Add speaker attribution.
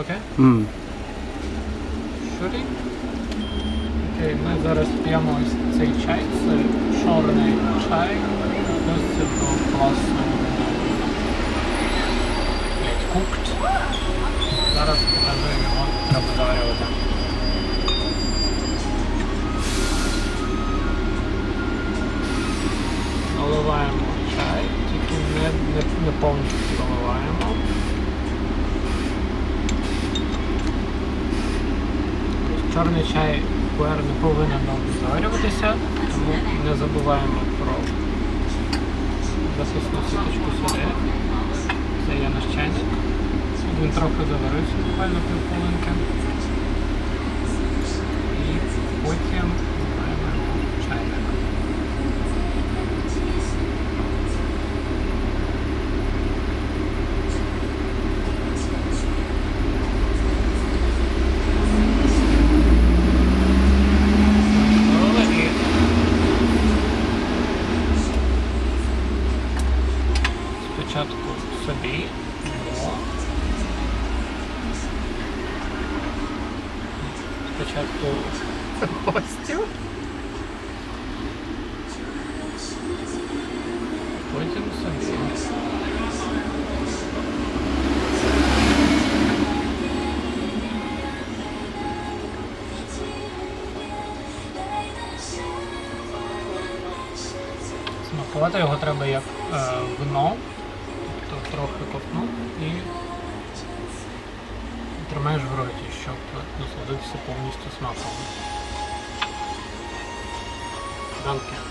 Speaker 1: Окей?
Speaker 2: Mm.
Speaker 1: Шурі. Окей, ми зараз п'ємо ось цей чай. Це чорний чай. Відноситься до класу cooked. Зараз покажу його, треба заварювати. Наливаємо чай, тільки не, не, не повністю заливаємо. Чорний чай пуер не повинен заварюватися, тому не забуваємо про засисну сіточку сюди. Це є наш чайник. Він трохи заварився, буквально півхвилинки. І потім вливаємо його в чайник. Вставили і спочатку собі. Спочатку гостю. Потім собі. Смакувати його треба як е, вино, трохи ковтнув і тримаєш в роті, щоб насладитися повністю смаком. Данки.